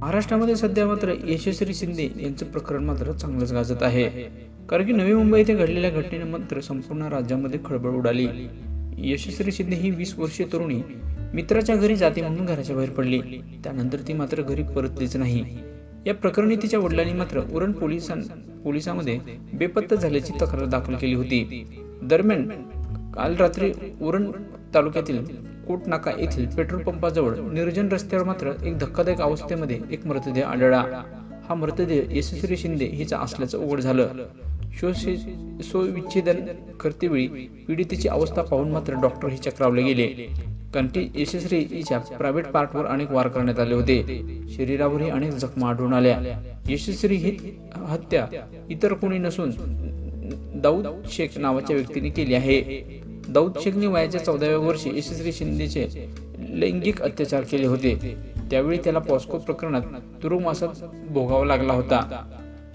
महाराष्ट्रामध्ये सध्या मात्र यशस्वी शिंदे यांचं प्रकरण मात्र चांगलंच गाजत आहे. कारण की नवी मुंबई येथे घडलेल्या घटनेने मात्र संपूर्ण राज्यामध्ये खळबळ उडाली. यशस्वी शिंदे ही वीस वर्षीय तरुणी मित्राच्या घरी जाते म्हणून घराच्या बाहेर पडली. त्यानंतर ती मात्र घरी परतलीच नाही. या प्रकरणी तिच्या वडिलांनी मात्र उरण पोलिसां पोलिसांमध्ये बेपत्ता झाल्याची तक्रार दाखल केली होती. दरम्यान काल रात्री उरण तालुक्यातील कोटनाका येथील पेट्रोल पंपाजवळ निर्जन रस्त्यावर मात्र एक धक्कादायक अवस्थेमध्ये एक मृतदेह आढळला. हा मृतदेह यशस्वी शिंदे हिचा असल्याचं उघड झालं. शोषे करतेवेळी पीडितेची अवस्था पाहून मात्र डॉक्टर हे चक्रावले गेले. कारण यशस्वी हिच्या प्रायव्हेट पार्टवर अनेक वार करण्यात आले होते. शरीरावरही अनेक जखमा आढळून आल्या. यशस्वी ही हत्या इतर कोणी नसून दाऊद शेख नावाच्या व्यक्तीने केली आहे. दाऊद शेखने वयाच्या चौदाव्या वर्षी यशस्वी शिंदेचे लैंगिक अत्याचार केले होते. त्यावेळी त्याला पॉस्को प्रकरणात तुरुंगवासात भोगावा लागला होता.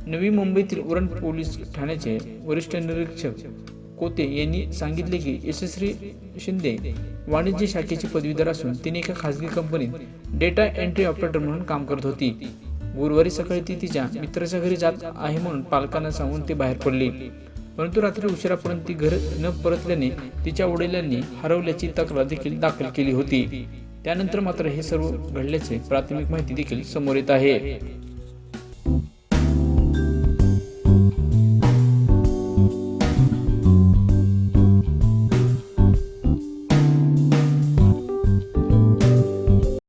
नवी मुंबईतील उरण पोलीस ठाण्याचे वरिष्ठ निरीक्षक कोते यांनी सांगितले की यशस्वी शिंदे वाणिज्य शाखेची पदवीधर असून तिने एका खासगी कंपनीत डेटा एंट्री ऑपरेटर म्हणून काम करत होती. गुरुवारी सकाळी ती तिच्या मित्राच्या घरी जात आहे म्हणून पालकांना सांगून ती बाहेर पडली. परंतु रात्री उशिरापर्यंत ती घर न परतल्याने तिच्या वडिलांनी हरवल्याची तक्रार देखील दाखल केली होती. त्यानंतर मात्र हे सर्व घडल्याचे प्राथमिक माहिती देखील समोर येत आहे.